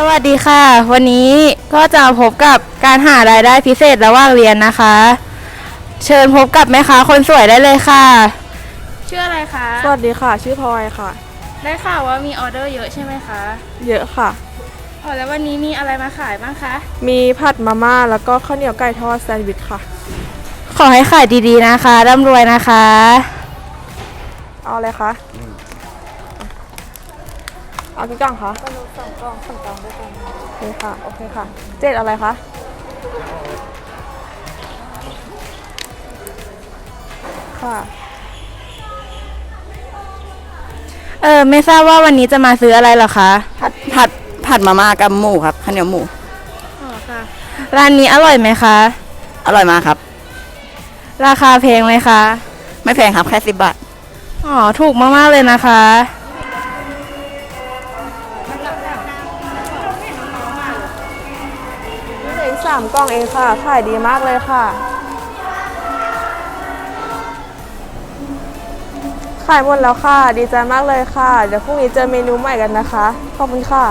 สวัสดีค่ะ วันนี้ก็จะมาพบกับการหารายได้พิเศษระหว่างเรียนนะคะ เชิญพบกับแม่ค้าคนสวยได้เลยค่ะ ชื่ออะไรคะ สวัสดีค่ะ ชื่อพลอยค่ะ ได้ข่าวว่ามีออเดอร์เยอะใช่ไหมคะเยอะค่ะ อ๋อแล้ววันนี้มีอะไรมาขายบ้างคะ มีผัดมาม่าแล้วก็ข้าวเหนียวไก่ทอดแซนด์วิชค่ะ ขอให้ขายดีๆนะคะร่ำรวยนะคะ เอาอะไรคะ เอากี่กล่องคะสองกล่องสองกล่องด้วยกันโอเคค่ะ โอเคค่ะ เจ็ดอะไรคะค่ะเออไม่ทราบว่าวันนี้จะมาซื้ออะไรเหรอคะผัดผัดผัดมาม่ากับหมูครับข้าวเหนียวหมู อ๋อค่ะ ร้านนี้อร่อยไหมคะ อร่อยมากครับ ราคาแพงไหมคะ ไม่แพงครับแค่สิบบาท อ๋อ ถูกมากๆเลยนะคะ เหลืออีกสามกล่องเองค่ะ ขายดีมากเลยค่ะ ขายหมดแล้วค่ะ ดีใจมากเลยค่ะ เดี๋ยวพรุ่งนี้เจอเมนูใหม่กันนะคะ ขอบคุณค่ะ